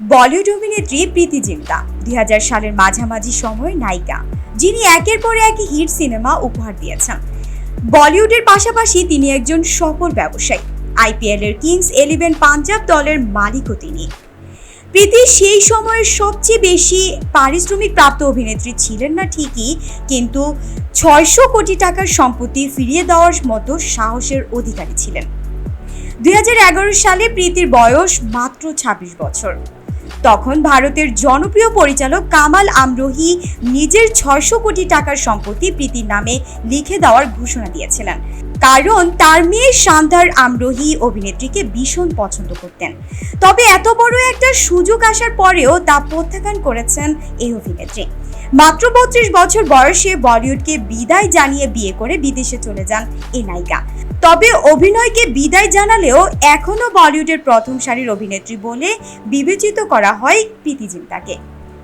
বলিউড অভিনেত্রী প্রীতি জিন্তা দুই হাজার সালের মাঝামাঝি সময়ের নায়িকা, যিনি একের পর এক হিট সিনেমা উপহার দিয়েছেন। বলিউডের পাশাপাশি তিনি একজন সফল ব্যবসায়ী। আইপিএল এর কিংস ইলেভেন পাঞ্জাব দলের মালিকও তিনি। প্রীতি সেই সময়ের সবচেয়ে বেশি পারিশ্রমিক প্রাপ্ত অভিনেত্রী ছিলেন না ঠিকই, কিন্তু ছয়শো কোটি টাকার সম্পত্তি ফিরিয়ে দেওয়ার মতো সাহসের অধিকারী ছিলেন। দুই হাজার এগারো সালে প্রীতির বয়স মাত্র ২৬ বছর। তখন ভারতের জনপ্রিয় পরিচালক কামাল আমরোহি নিজের ছয়শো কোটি টাকার সম্পত্তি প্রীতির নামে লিখে দেওয়ার ঘোষণা দিয়েছিলেন। কারণ তার মেয়ে শান্তার আমরোহি অভিনেত্রীকে ভীষণ পছন্দ করতেন। তবে এত বড় একটা সুযোগ আসার পরেও তা প্রত্যাখ্যান করেছেন এই অভিনেত্রী। মাত্র বত্রিশ বছর বয়সে বলিউডকে বিদায় জানিয়ে বিয়ে করে বিদেশে চলে যান এই নায়িকা। তবে অভিনয়কে বিদায় জানালেও এখনও বলিউডের প্রথম সারির অভিনেত্রী বলে বিবেচিত করা হয় প্রীতি জিন্তাকে।